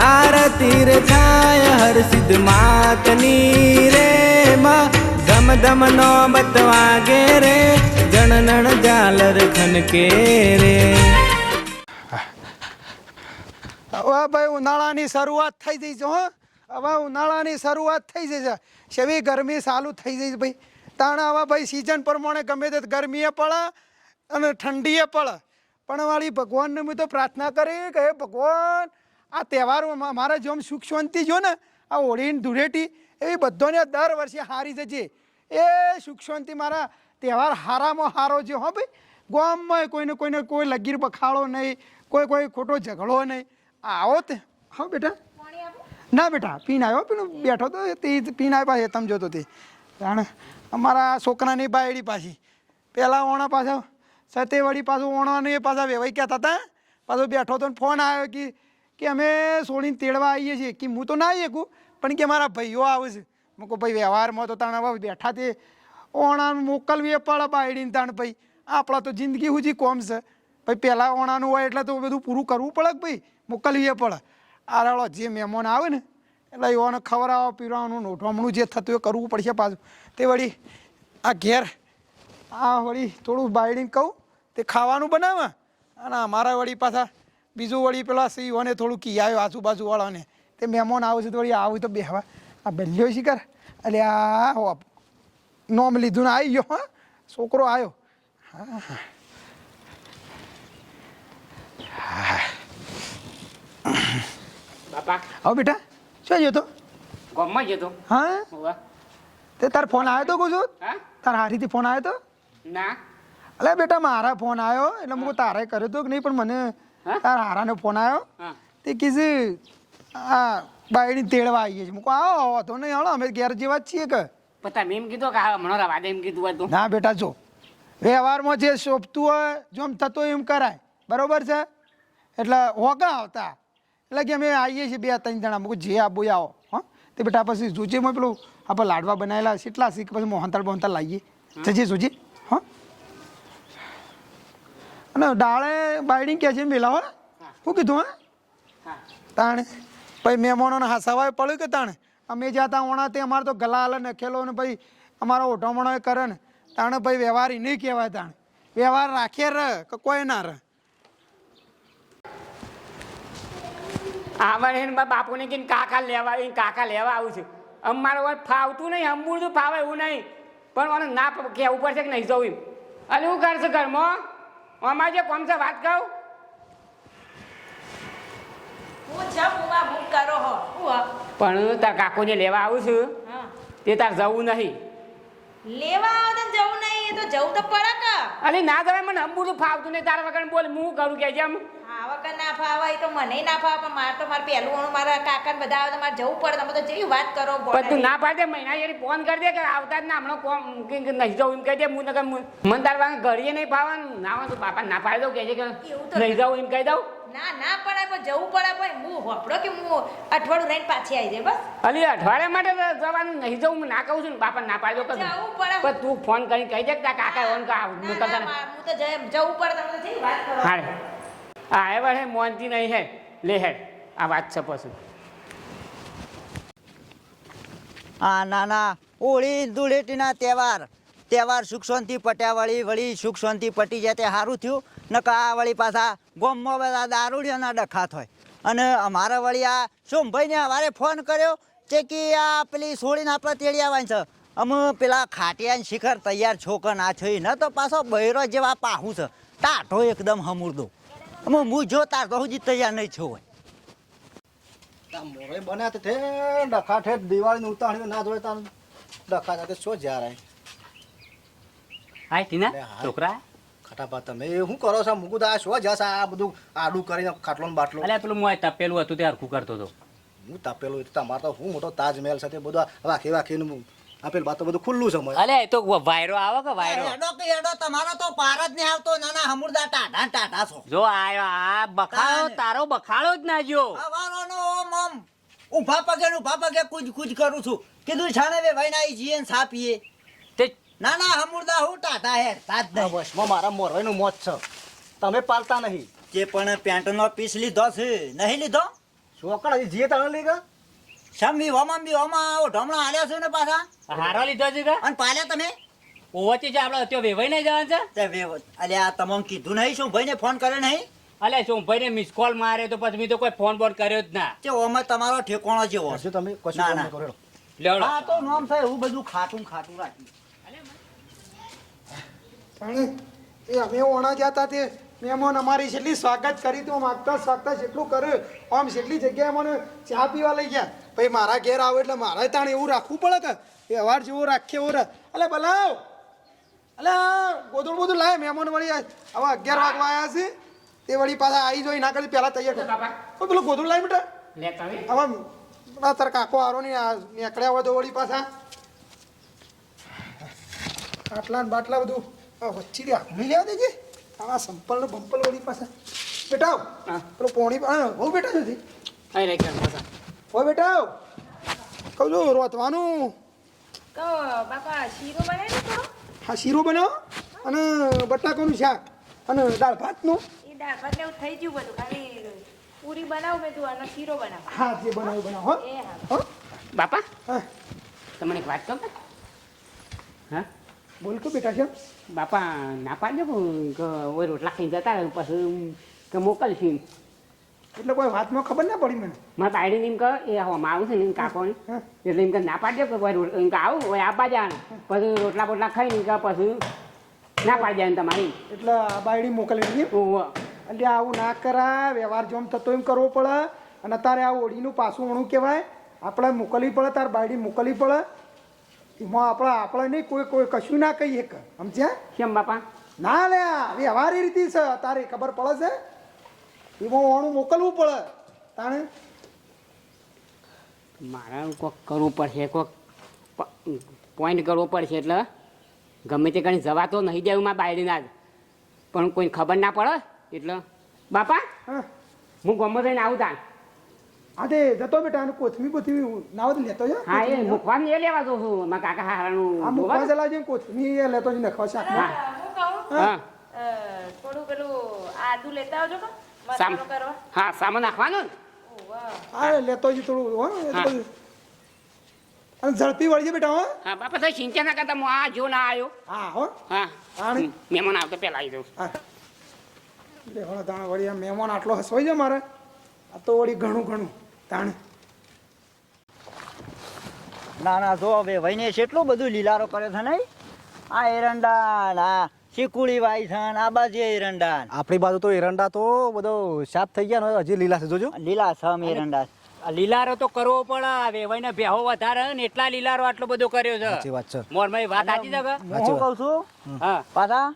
આરતી રે થાય, હર સિદ્ધ માતની રે માં. ધમ ધમ નો બતવાગે રે જણનણ જાલર ખનકે રે. હવે ભાઈ ઉનાળાની શરૂઆત થઈ જઈ છે, હો. હવે ઉનાળાની શરૂઆત થઈ જઈ છે. સેવી ગરમી ચાલુ થઈ જઈ છે ભાઈ. તાણ હવે ભાઈ સિઝન પ્રમાણે ગમે તે ગરમીએ પડે અને ઠંડીએ પડે પણ વાળી ભગવાનને મેં તો પ્રાર્થના કરી કે હે ભગવાન આ તહેવારોમાં મારા જેમ સુખ શાંતિ જો ને આ હોળીની ધૂળેટી એવી બધોને દર વર્ષે હારી જજે. એ સુખ શાંતિ મારા તહેવાર હારામાં હારો જે હો ભાઈ. ગામમાં કોઈને કોઈને કોઈ લગીર બખાડો નહીં કોઈ કોઈ ખોટો ઝઘડો નહીં. આવો તે. હા બેટા. ના બેટા પીણ આવ્યો પીણ બેઠો તો તે પીણ આવ્યો તમ જોતો તે. જાણે અમારા છોકરાની બાયડી પાછી. પહેલાં ઓણા પાછા સતેવડી પાછું ઓણાને એ પાછા વેવાઈ કહેતા હતા. પાછો બેઠો તો ને ફોન આવ્યો કે કે અમે સોળીને તેડવા આવીએ છીએ. કે હું તો ના આવી શકું પણ કે મારા ભાઈઓ આવે છે. મૂકો ભાઈ, વ્યવહારમાં તો તાણ હવે બેઠા તે ઓણા મોકલવી પડે બાયડીને તાણ ભાઈ. આપણા તો જિંદગી સુધી કોમ છે. ભાઈ, પહેલાં ઓણાનું હોય એટલે તો બધું પૂરું કરવું પડે કે ભાઈ? મોકલવી પડે આરાળો જે મહેમાન આવે ને, એટલે એવાને ખવડાવવા પીવડાવવાનું નોઠવામણું જે થતું એ કરવું પડશે પાછું. તે વળી આ ઘેર, આ વળી થોડું બાયડીને કહું, તે ખાવાનું બનાવે અને અમારા વળી પાછા બીજું વળી પેલા સિંહોને થોડું કિયાયો આજુબાજુવાળાને. તે મહેમાન આવે છે તો વળી આવું તો બેહવા. આ બલ્યો શિકાર. એટલે આ હો નોમ લીધું ને આવી ગયો હા. છોકરો આવ્યો બાપા. આવો બેટા. શું જતો ગામમાં જતો હા? તે તાર ફોન આવ્યો તો કહું છું? તાર હારીથી ફોન આવ્યો તો? ના. અલે બેટા મારા ફોન આવ્યો. એટલે હું તારે કર્યો તો કે નહીં પણ મને હા? તાર હારાનો ફોન આવ્યો તે કીધું આ બાયડી તેડવા આવીએ છીએ. મૂકો આવો તો નહીં હાલો અમે ઘેર જેવા જ છીએ કે. પતા મેમ કીધું કે હા હમણાં વાદે એમ કીધું હતું. ના બેટા જો. વ્યવહારમાં જે શોભતું હોય જેમ થતો હોય એમ કરાય. બરોબર છે? એટલે હોકા આવતા. એટલે કે અમે આવીએ છીએ બે ત્રણ જણા. મૂકું જે આબુ આવો હા? તે બેટા પછી જોજે મેં પેલું આપણે લાડવા બનાવેલા કેટલા શીખ પછી મોહનતાળ બોહનતાળ લાવીએ. જજે જોજે. હા? અને ડાળે બાયડી કે છે મેલા હો. શું કીધું હા. હા. તાણે પછી મહેમાનોને હા સવાય પડ્યું કે તાણે? અમે જાતા ઓણા તે અમારે તો ગલા હાલ નખેલો ને પછી અમારો ઓઢામણો એ કરે ને. તાણે ભાઈ વ્યવહાર એ નહીં કહેવાય તાણે. વ્યવહાર રાખીએ રહે કે કોઈ ના રહે આવડે ને બાપુને કે કાકા લેવા આવીને કાકા લેવા આવું છું. અમારો વાત ફાવતું નહીં અંબુરતું ફાવે એવું નહીં. પણ મને ના કહેવું પડશે કે નહીં જવું એમ. અરે શું કરશે ઘરમાં? અમારે જે કોમ છે વાત કહું? પણ તાર કાકોને લેવા આવું છું. તે તાર જવું નહીં. લેવા આવો તો જવું નહીં એ તો જવું તો પડે કે. અરે ના જવાય મને અંબુરતું ફાવતું નહીં. તારા વગર બોલ હું કરું કે જેમ? હા વગર ના ફાવે તો મને ના ફાવે પણ મારે તો મારે પહેલું વણું મારા કાકા બધા આવે તો મારે જવું પડે તમે તો જેવી વાત કરો પણ તું ના પાડે મહિના જેરી ફોન કરી દે કે આવતા જ ના હમણાં કોમ નહીં જાઉં એમ કહી દે હું નકર હું- મને તાર વાંગે ઘડીએ નહીં પાવાનું ના હોય તો બાપા ના પાડી દઉં કે છે કે તો નહીં જાઉં એમ કહી દઉં. ના ના પડે પણ જવું પડે ભાઈ હું હોપડો કે હું અઠવાડિયું રહીને પાછી આવી જાય બસ. અલી અઠવાડિયા માટે જવાનું નહીં જવું હું ના કહું છું ને બાપા ના પાડી દો કે જવું પડે. પણ તું ફોન કરીને કહી દે કે કાકા એમ કે હું તો જવું પડે તમને વાત કરો. હારે. આ એ વળે મોનતી નહીં હે. લે હે, આ વાત છે પછી. આ નાના હોળી ધૂળેટીના તહેવાર. તહેવાર સુખ શાંતિ પટ્યા વળી વળી સુખ શાંતિ પટી જાય તે સારું થયું. નકા આ વળી પાછા ગોમમાં બધા દારૂડિયાના ડખા થાય. અને અમારા વળી આ સોમભાઈને અમારે ફોન કર્યો છે કે આ પેલી સોળીને આપણે તેડી છે. અમે પેલા ખાટિયા શિખર તૈયાર છોકર ના છે. ન તો પાછો બૈરો જેવા પાહું છે. ટાઢો એકદમ હમુરદો અમે હું જો તાર તો હજી તૈયાર નહીં છો મોરે બન્યા તો ડખા ઠેઠ દિવાળીની ઉતાણી ના જોઈ તાર ડખા સાથે શું જ્યાં હાય ટીના છોકરા ખટાપા તમે એ શું કરો છો? મૂકું તો આ શું જશે આ બધું આડું કરીને ખાટલો ને બાટલો. અલ્યા પેલું મોય તપેલું હતું તે હરખું કરતો હતો. હું તાપેલું તમારે તો હું મોટો તાજમહેલ સાથે બધું આ વાખી વાખીનું આપેલ બાતો બધું ખુલ્લું છે અલે અલ્યા એ તો વાયરો આવે કે વાયરો? એડો કે એડો તમારો તો પાર જ નહીં આવતો નાના હમુરદા ટાઢા ટાટા ટાઢા છો. જો આયો આ બખાડો તારો બખાડો જ ના જો હવારોનો ઓમ ઓમ. મમ પગે ને ઊભા પગે કુજ કુજ કરું છું. કીધું છાણે વે ભાઈ ના જીએ ને સાપીએ તે નાના હમુરદા હું ટાઢા હેર તાજ નહીં. વશમાં મારા મોરવાઈનું મોત છે. તમે પાલતા નહીં. જે પણ પેન્ટનો પીસ લીધો છે. નહીં લીધો? છોકરા જીએ તાણે લઈ ગયા? સમ વિહોમાં વિહોમાં આવો ઢોમણા હાલ્યા છે ને પાછા? હારો લીધો છે કે? અને પાલ્યા તમે? ઓવચી છે આપણે અત્યારે વેવાઈ નહીં જવાનું છે? તે વેવ- અલ્યા તમામ કીધું નહીં શું ભાઈને ફોન કર્યો નહીં? અલે શું ભાઈને મિસ કોલ મારે તો પછી મેં તો કોઈ ફોન બોન કર્યો જ ના. તે ઓમાં તમારો ઠેકોણો જેવો. હજુ તમે કશું ના, ના. કરો. લેવડો. હા તો નામ થાય એવું બધું ખાતું ખાતું રાખ્યું પણ એ અમે ઓણા જતા તે. મહેમાન અમારી જેટલી સ્વાગત કરી તું માગતા સ્વાગતા જેટલું કર્યું આમ જેટલી જગ્યાએ મને ચા પીવા લઈ ગયા. ભાઈ મારા ઘેર આવો એટલે મારે તાણે એવું રાખવું પડે કે વ્યવહાર જેવો રાખીએ એવો રાખ અલે બલાવ અલે ગોદડું બધું લાય મહેમાન વળી હવે અગિયાર વાગવા આવ્યા છે. તે વળી પાછા આવી જોઈ ના કરી પહેલાં તૈયાર થાય પેલું ગોદડું લાય બેટા. હવે તાર. કાકો આરો આ નીકળ્યા હોય તો વળી પાછા. આટલા ને બાટલા બધું. વચ્ચે ભૂલી લેવા દેજે. આવા સંપલ ને બંપલ વળી પાછા. બેટા હા. પેલો પોણી હા બહુ બેટા નથી અહીં રહી ગયા મજા હો બેટા. કહું છું રોતવાનું. કહો બાપા શીરો બનાવી હા શીરો બનાવો અને બટાકાનું શાક અને દાળ ભાતનું. એ દાળ ભાત ને એવું થઈ ગયું બધું. ખાલી પૂરી બનાવું મેં તું અને શીરો બનાવ. હા જે બનાવું બનાવો. હો. એ હા. હો. બાપા હા. તમને એક વાત કહું હા? બોલ તો બેટા છે બાપા ના પાડજો કે ઓય રોટલા ખાઈને જતા રહે પછી કે મોકલશે. એટલે કોઈ વાતમાં ખબર ના પડી મને. મારા બાયડીને એમ કહે એ હવામાં આવું છે ને એમ કાકોને. એટલે એમ કે ના પાડજો કે કોઈ રોટલા એમ કે આવું હોય આપવા જવાનું પછી રોટલા બોટલા ખાઈ ને પછી ના પાડી જાય તમારી. એટલે આ બાયડી મોકલી એટલે આવું ના કરાય વ્યવહાર જેમ થતો એમ કરવો પડે. અને તારે આ ઓળીનું પાછું ઓણું કહેવાય. આપણે મોકલવી પડે તાર બાયડી મોકલવી પડે. એમાં આપણે આપણે નહીં કોઈ કોઈ કશું ના કહીએ કે. સમજ્યા? કેમ બાપા? ના લે વ્યવહારી રીતે છે. તારે ખબર પડે છે? એમાં ઓણું મોકલવું પડે. તાણે? મારે કોક કરવું પડશે કોક પોઈન્ટ કરવો પડશે એટલે ગમે તે કણી જવા તો નહીં દેવું મારા બાયડીના જ પણ કોઈ ખબર ના પડે એટલે. બાપા હા. ગમે થઈને આવું તાન હા તે જતો બેટા અને કોથમી બોથમી નાવ તો લેતો છે હા એ મૂકવાનું એ લેવા દો છું મા કાકા હારાનું આ મૂકવા દે. કોથમી એ લેતો જ નખવા શાક હા. હું કહું હા થોડું પેલું આદુ લેતા આવજો કો સામ મસાલો કરવા હા સામાન નાખવાનું ને? હા લેતો જ થોડું હો. અને ઝડપી વળજે બેટા હો હા બાપા તો સિંચા ના કરતા હું આ જો ના આવ્યો હા હો હા. મહેમાન આવતો પહેલા આવી જાઉં હા લેવાનો દાણા વળી મહેમાન આટલો હસવાઈ જાય મારે આ તો વળી ઘણું ઘણું તાણ. ના ના જો હવે વહીને કેટલું બધું લીલારો કરે છે નહીં આ એરંડા આ શીકુડી વાય છે ને આ બાજુ એરંડા આપણી બાજુ તો એરંડા તો બધો સાફ થઈ ગયા ને હજી લીલા છે જોજો. લીલા છમ એરંડા. આ લીલારો તો કરવો પડે વેવાઈને ભેહો વધારે ને એટલા લીલારો આટલો બધો કર્યો સાચી છે વાત છે. મોરભાઈ વાત સાચી છે હું કહું છું હા. પાછા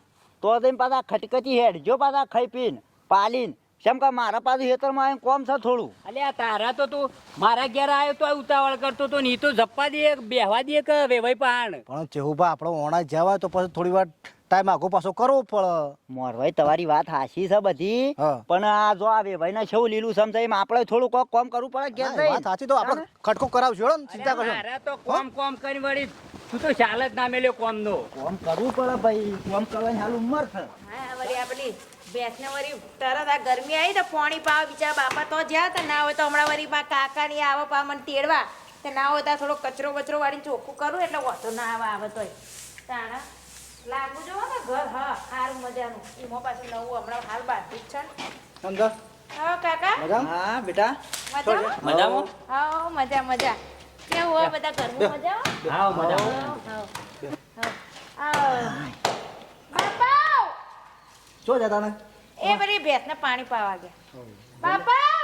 તો તેમ પાછા ખટકતી હેડ. જો પાછા ખાઈ પીન પાલીને કેમ કે મારા પાસે ખેતરમાં આવીને કોમ છે થોડું. અલ્યા તારા તો તું મારા ઘેર આવ્યો તો ઉતાવળ કરતો તો નહીં તો જપ્પા દે બેહવા દે કે વેવાઈ પાણ પણ ચેહુભા આપણો ઓણા જવા તો પછી થોડી વાર ટાઈમ આગો પાછો કરવો પડે. મોરભાઈ તમારી વાત હાસી છે બધી પણ આ જો આ વેભાઈ ને છેવું લીલું સમજાય એમ આપણે થોડું કોક કોમ કરવું પડે ઘેર હા, વાત સાચી તો આપણે ખટકો કરાવજો ને ચિંતા કરશો મારા તો કોમ કોમ કરી વળી તું તો ચાલ જ ના મેલ્યો કોમ નો કોમ કરવું પડે ભાઈ કોમ કરવાની હાલ ઉંમર છે. હા વળી આ પેલી ભેંસને વળી તરત આ ગરમી આવી તો પાણી પાવા બીજા બાપા તો જ્યાં તો ના હોય તો હમણાં વળી માં કાકા ની આવો પા મને તેડવા. તે ના હોય તો થોડો કચરો બચરો વાળીને ચોખ્ખું કરું એટલે વાંધો ના આવે આવે તોય. તાણા લાગુ જોવો ને ઘર હા સારું મજાનું. એમાં પાછું નવું હમણાં હાલ બાંધ્યું ઠીક છે હા કાકા? મજા હા બેટા. મજામાં? મજામાં? હા મજા મજા. કેવું હોય બધા ઘરમાં મજા હા મજા શું જતા ને એ બધી ભેંસને પાણી પાવા ગયા. બાપા!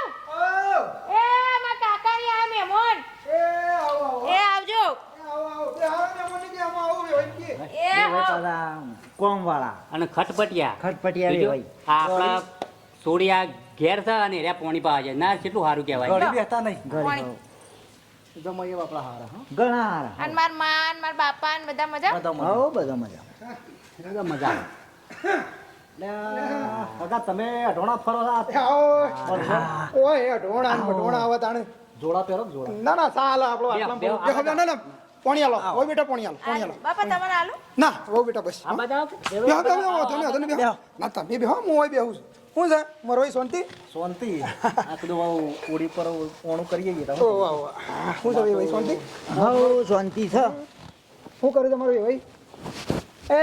એ મારા કાકાની આ મહેમાન. એ આવો આવો. એ આવજો. અને ખટપટિયા. ખટપટિયા? આપણા સોડિયા ઘેર છે અને એરિયા પોણી પાવા જાય. ના કેટલું સારું કહેવાય. બેસતા નહીં. પાણી. જમાઈએ આપણા હારા ઘણા હારા. અને મારમાં ને માર બાપા ને બધા મજા? બધા મજા. બધા મજા. બધા મજા. તમે અઢોણા ફરો ઓય અઢોણા અઢોણા આવે તાણે. જોડા પહેરો જોડા? ના ના સાલ આપણો આટલા ના ના પોણી આલો. બેટા પોણી આલો બાપા તમારે આલું ના ઓ બેટા બસ. આ બધા બેહો બેહો બેહો તમે તમે બેહો ના તમે બેહો હું ઓય બેહું છું. શું છે? મારો ભાઈ શાંતિ શાંતિ આ કીધું ઓડી પર ઓણું કરીએ છીએ. ઓ વાહ વાહ. શું છે ભાઈ શાંતિ હવ શાંતિ છે. શું કરે તમારો ભાઈ? એ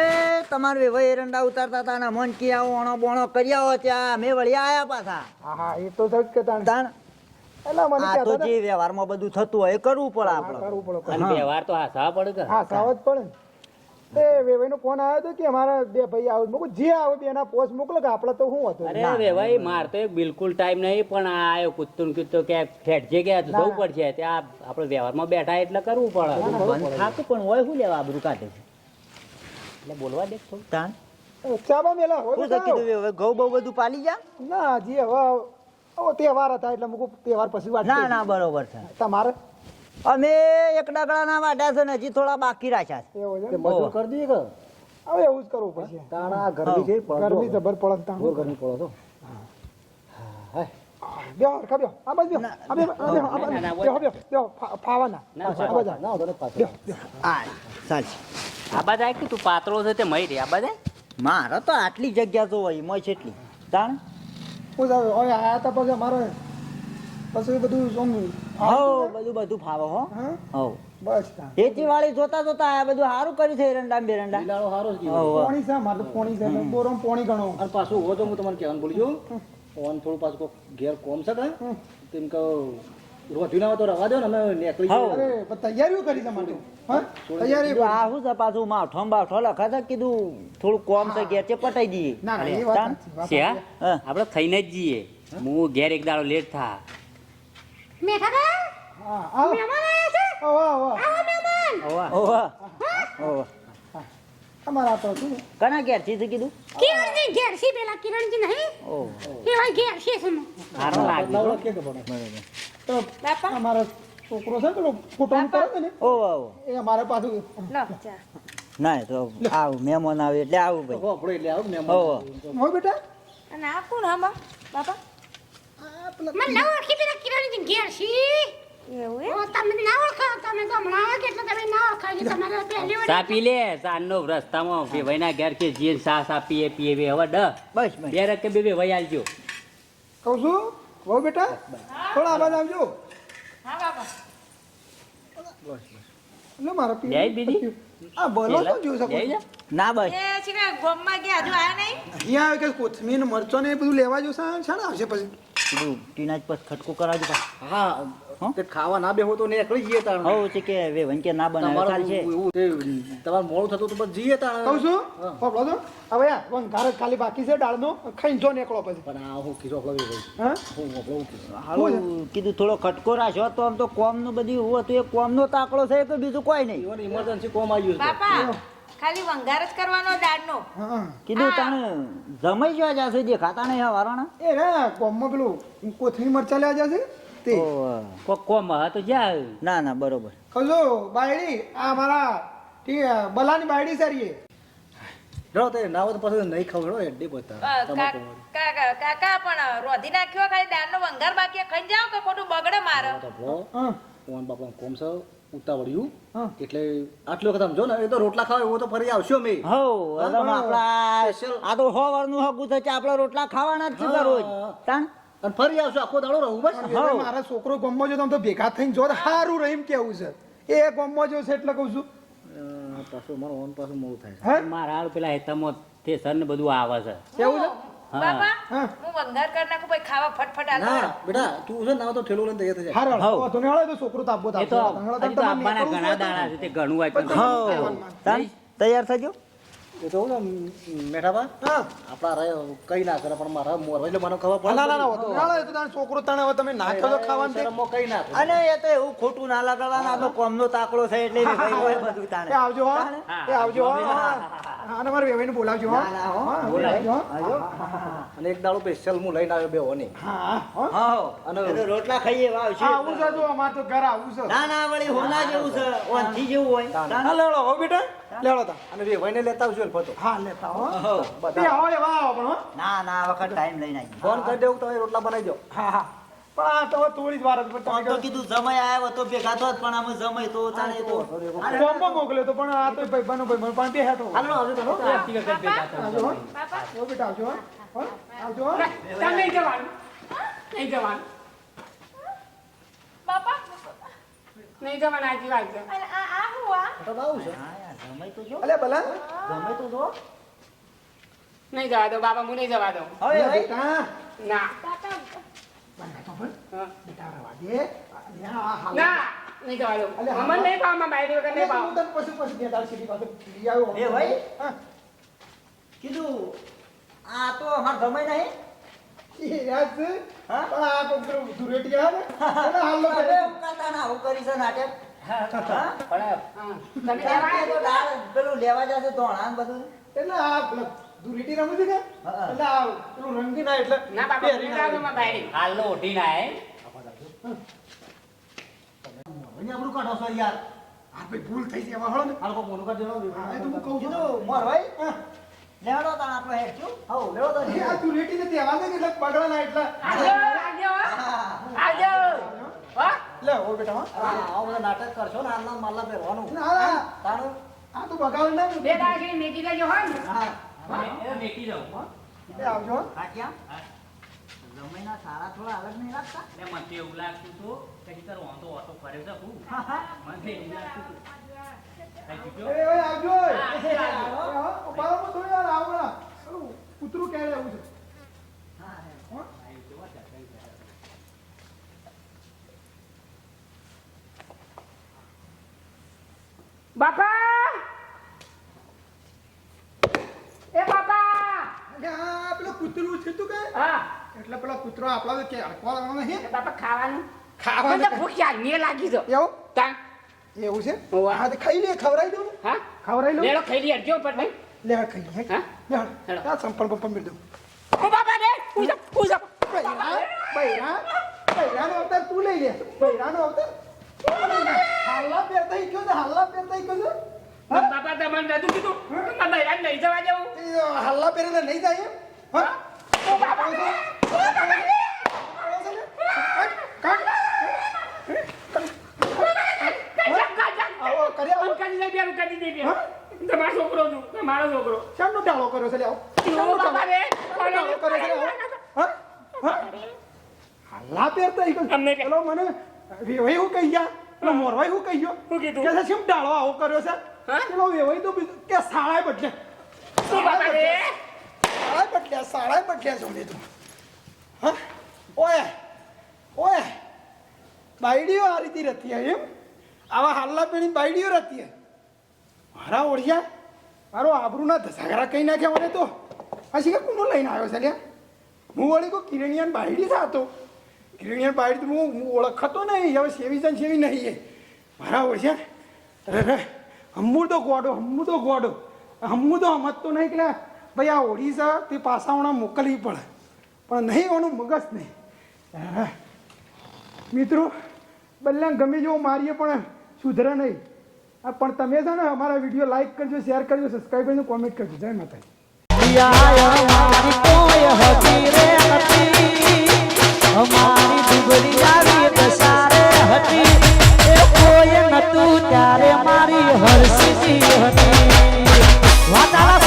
તમારે વેવાય એરંડા ઉતારતા હતા ને મન કે આવો અણો બોણો કરી આવો ત્યાં. મેં વળી આયા પાછા. હા હા એ તો સચ કે તાણ. તાણ? એટલે મને આ તો જે વ્યવહારમાં બધું થતું હોય એ કરવું પડે આપણે. કરવું પડે અને વ્યવહાર તો હાસા પડે કે? હા જ પડે ને. એ વેવાઈનો ફોન આવ્યો હતો કે અમારા બે ભાઈ આવું મૂકું. જે આવે બે એના પોસ્ટ મોકલો કે આપણે તો શું હતું? અરે વેવાઈ માર તો એક બિલકુલ ટાઈમ નહીં પણ આ આયો કૂદતું કૂદતું કે ફેટજે ગયા તો જવું પડશે. ત્યાં આપણે વ્યવહારમાં બેઠા એટલે કરવું પડે. બંધ થાતું પણ હોય શું લેવા આબરું કાઢે છે? એટલે બોલવા દે થોડું તાણ. ચાબા મેલા હોય શું તો કીધું હવે ઘઉં બહુ બધું પાલી જા. ના હજી હવે ઓ તહેવાર હતા એટલે મૂકું તહેવાર પછી વાત ના ના બરોબર છે. તમારે? અમે એક ડગડાના વાઢ્યા છે ને હજી થોડા બાકી રાખ્યા છે. એવું છે? મજૂર કરી દઈએ કે? હવે એવું જ કરવું પડશે તાણા ગરમી છે ગરમી જબર પડે તાણ. બહુ ગરમી પડે તો બેહો હરખા બેહો. આ બાજુ બેહો. આ બેહો, આ બેહો, આ બાજુ. ના, ના, બેહો, બેહો, બેહો. ફાવાના. ના, ના. આ સાચી. આ જાય કે તું પાતળો છે તે મય રે આબા જાય મારે તો આટલી જગ્યા તો હોય મય એટલી. તાણ? હું. હવે આયા તા પછી અમારે પછી બધું શું હો બધું બધું ફાવો હો. હો? બસ. વાળી જોતા જોતા આ બધું સારું કર્યું છે એરંડા બેરંડા? લીલાળો જ પોણી છે મારે પોણી છે બોરોમાં પોણી ગણો. અને પાછું હો તો હું તમને કહેવાનું ભૂલી ગયો. ઓન થોડું પાછું ઘેર કોમ છે કે તેમ કહો રોધ્યું તો રવા દો ને અમે નીકળી અરે તૈયારીઓ કરી છે હા? તૈયારી કીધું. છે પાછું માઠો ને બાઠો લખા છે કીધું થોડું કોમ છે ઘેર છે પટાઈ દઈએ. ના ના એ વાત છે. આપણે થઈને જ જઈએ. હું? ઘેર એક દાડો લેટ થા. હા આવો. ઓવા આવો. ઓવા. ઓવા. અમારે આ તો શું? કના ઘેરથી છે કીધું? કિરણજી ઘેર છે પેલા કિરણજી નહીં. ઓહ. એવા ઘેર છે શું સારો લાગે લાવડો કે તો બાપા? અમારો છોકરો છે પેલો કુટુંબ કરે ને ઓ ઓવા એ અમારે પાછું લો ના તો આવ મહેમાન આવે એટલે આવું ભાઈ. હો, આપણે એટલે આવ મહેમાન ઓ હો બેટા? અને આ કોણ આમાં? બાપા? મને ના ઓળખી પેલા કિરણજી ઘેર છે. એવું એ તમે ના ઓળખો તમે તો હમણાં આવ્યા કે ના ઓળખાય છે તમારે પહેલી વાર ચા પી લે ચાંદનો રસ્તામાં બે ભાઈના ઘેર કે જે સા સા પીએ પીએ બે હવે ડ બસ બે રકે બે વેવાઈ આલજો. કહું છું? હો બેટા. થોડા આવાજ આવજો. હા બાપા એટલે મારા પી લે બીજી. આ બોલો તો જોઈ શકો ના બસ. એ છે ગોમમાં ગયા હજુ આયા નહીં? અહીંયા આવે કે કોથમીર મરચો ને બધું લેવા જો છે ને આવશે પછી. ટીના જ પછી ખટકો કરાવજો હા. તે ખાવા ના બેહો તો નીકળી જઈએ તાણ. હવ છે કે હવે વંકે ના તે થતું તો બસ જઈએ તાણ. કહું છું? પકડો છો? હવે યાર પણ ખાલી બાકી છે દાળનો ખાઈને જો નીકળો પછી. પણ આ હું કીધું આપણે હા? હું આપણો હું કીધું. થોડો ખટકો રાખ્યો તો આમ તો કોમનું બધું એવું હતું એ કોમ નો તાકડો છે કે બીજું કોઈ નહીં. ઇમરજન્સી કોમ આવ્યું છે બાપા ખાલી વંગાર જ કરવાનો દાળનો. હા. કીધું તને જમાઈ જવા જશે જે ખાતા નહીં વારાણા. એ રે કોમમાં પેલું કોથળી મરચા લેવા જશે તે કોક કોમ હા તો જા ના ના બરોબર. કહું બાયડી આ મારા બલાની બાયડી સારી રો તે ના તો પછી નહીં ખવડો એડી કહો. કાકા કાકા પણ રોધી નાખ્યો ખાલી દાનનો વંગાર બાકી ખાઈ જાવ કે ખોટું બગડે મારે? કોણ બાપા કોમ છે ઉતાવળ્યું. એટલે આટલો વખત સમજો ને એ તો રોટલા ખાવા એવો તો ફરી આવશો મે. હો આપણા. આ તો હો વારનું હગું થશે આપણે રોટલા ખાવાના જ છે રોજ તાન? અને ફરી આવશું આખો દાડો રહું બસ. મારા છોકરો ગમો જો તમે તો ભેગા થઈને જો સારું રહીમ કેવું છે? એ ગમો જો છે એટલે કહું છું. પાછું મારું ઓન પાછું મોડું થાય છે. મારા હાલ પેલા હેતામાં તે સર ને બધું આવે છે. કેવું છે? બાપા હું. વંગાર કરી નાખું પછી ખાવા ફટફટ આલો. ના બેટા તું છે ના તો ઠેલો લઈને તૈયાર થઈ જાય હારું હઉ. તો ને તો છોકરો તાપો તાપો હળે તો આપવાના ઘણા હોય છે તે ઘણું વાંચ્યું પણ તૈયાર થજો એ તો ને મેઠાબા હા. આપણા રે કઈ ના કરે પણ મારા મોર એટલે મને ખબર પડે. ના ના ના હોતો. ના, ના, તો તારો છોકરો તાણે હવે તમે ના ખાધો ખાવાનું તે. શરમમાં કઈ ના અને એ તો એવું ખોટું ના લગાડવાના આ તો કોમનો તાકડો છે એટલે ભાઈ હોય બધું તાને એ આવજો એ આવજો હા. હા અને મારા વેવાઈને બોલાવજો હા. ના, ના, હો. બોલાવજો હા. અને એક દાડો સ્પેશિયલ હું લઈને આવ્યો બે હોની. હા હા. હા અને રોટલા ખાઈએ વાવ છે આવું છે જો અમારે તો ઘર આવું છે. ના ના વળી હોના જેવું છે. ઓનથી જેવું હોય. તાન. હા બેટા. લેવડો તા અને બે ભાઈને લેતા આવજો ફતો હા લેતા હો. હો. આવો એવા આવો પણ ના ના વખત ટાઈમ લઈને આવી. ફોન કરી દેવું તમે રોટલા બનાવી દો. હા હા. પણ આ તો થોડી જ વાર પણ તો કીધું જમાઈ આવ્યો તો ભેગા થોત પણ આમ જમાઈ તો ચાલે તો બોમ્બો મોકલ્યો તો પણ આ તો ભાઈ બનો ભાઈ પણ બે હેઠો હાલો આવજો તમે આવતી ભેગા આવજો બાપા. હો બેટા આવજો હો. હો? આવજો હો. નહીં જવાનું. નહીં જવાનું. બાપા. નહીં જવાનું આજી વાત અને આ આ હું તો આવું છે. જમાઈ તો જો. અલે ભલા. જમાઈ તો જો. નહીં જવા દો બાબા હું નહીં જવા દઉં. હવે બેટા. ના. કાકા બંધ તો પણ હા. બેટા રવા દે ના નહીં જવા દઉં. અલે, નહીં ભાવમાં બાયરી વગર નહીં ભાવ તને પછી પછી બે દાડ સીધી પાછો લઈ આવ્યો એ ભાઈ? કીધું આ તો અમાર જમાઈ નહીં. યાદ હા? આ કોક પેલું ને હાલો કરે. હું ના આવું કરી નાટક. હા? હા. પેલું લેવા જશે ધોણા બધું એટલે આ પેલા રમે છે ને એટલે આ પેલું રંગી ના એટલે ના બાબા હું પહેરી નહીં ના માં બાયરી હાલનો ઉઠી ના હે અહીં આપણું કાઢો છો યાર. આ ભાઈ ભૂલ થઈ છે એમાં હળો ને. આ લોકો મોનું કાઢી દેવાનો એ તો હું કહું છું. મોર ભાઈ હા. લેવડો તાણ આપણો હેડ છું હવ લેવડો તો આ ને ને એટલે બગડા ના એટલે આવજો આવજો આવજો લે ઓ બેટા હો. આવા બધા નાટક કરશો ને આટલા માલા પહેરવાનું ના તાણું આ તો બગાડ ના બે દાડા મેકી દેજો હો ને. હા. એ મેકી દઉં હો. એ આવજો હો. કાક્યા જમાઈના સારા થોડા અલગ નહીં લાગતા એટલે મને તો એવું લાગતું હતું કે તારો વાંધો ઓટો ફર્યો છે હું મને તો એવું લાગતું કઈ આવજો આવજો. રહો થોડી વાર આવો ના. પેલું કૂતરું ક્યારે આવું છે હો? બાપા! એ બાપા! આ પેલું કૂતરું છે તું કે? હા. એટલે પેલો કૂતરો આપણા કે અડકવાનો નહીં. બાપા ખાવાનું? ખાવાનું તો ભૂખ યાર લાગી છે એવું? તા. એવું છે? હા તો ખાઈ લે ખવડાવી દઉં. હા? ખવડાવી લો લેડો ખાઈ લે અડજો પર ભાઈ લે ખાઈ લે હા? લે હાલ. હેલો. આ સંપલ બંપલ મેળ દઉં. ઓ બાપા રે પૂજા પૂજા. બૈરા બૈરા બૈરાનો અવતાર તું લઈ લે. બૈરાનો અવતાર? તું લઈ લે. હાલ્લા પહેરતા ઈ ગયો છે હાલ્લા પહેરતા ઈ હા? બાપા તમને નતું કીધું તમારે બૈરાને નહીં જવા દેવું એ હાલ્લા પહેરેલા નહીં જાય? હા? તમારો છોકરો છું તમારો છોકરો શાનો ડાળો કર્યો છે લે આવો શાનો ઓ ડાળો કર્યો છે હા? હા? હાલ્લા પહેરતા કે- પેલો મને એવું કહી ગયા પેલો મોરવાઈ હું કહી ગયો? શું કીધું? કે છે ડાળો આવો કર્યો છે? હા? પેલો વેવાઈ તો બીજું કે સાળાય બદલે. સાળાય બદલ્યા સાળાય બદલ્યા છો મેં તું હા? ઓય ઓય. બાયડીઓ આ રીતે રહેતી હોય એમ? આવા હાલલા પેણી બાયડીઓ રહેતી હોય. મારા ઓળિયા મારો આબરૂના ધસાગરા કહી નાખ્યા મને તો. પછી કે કુનો લઈને આવ્યો છે લ્યા. હું વળી કોઈ કિરણિયાન બાયડી થતો. બાયડી તો હું હું ઓળખતો નહીં હવે સેવી છે સેવી નહીં એ મારા છે અરે હમ્મુ તો ગોડો હમ્મુ તો ગોડો હમ્મુ તો સમજતો નહીં કે ભાઈ આ ઓડિશા તે પાસાઓના મોકલવી પડે પણ નહીં ઓનું મગજ નહીં. મિત્રો બલ્લા ગમે જેવો મારીએ પણ સુધરે નહીં પણ તમે છે ને અમારા વીડિયો લાઈક કરજો શેર કરજો સબસ્ક્રાઈબ કરજો કોમેન્ટ કરજો જય માતાજી અમારી ડુગરી આવી દસારે હતી. એ કોઈ નતું ત્યારે મારી હરસી હતી. વાતાલા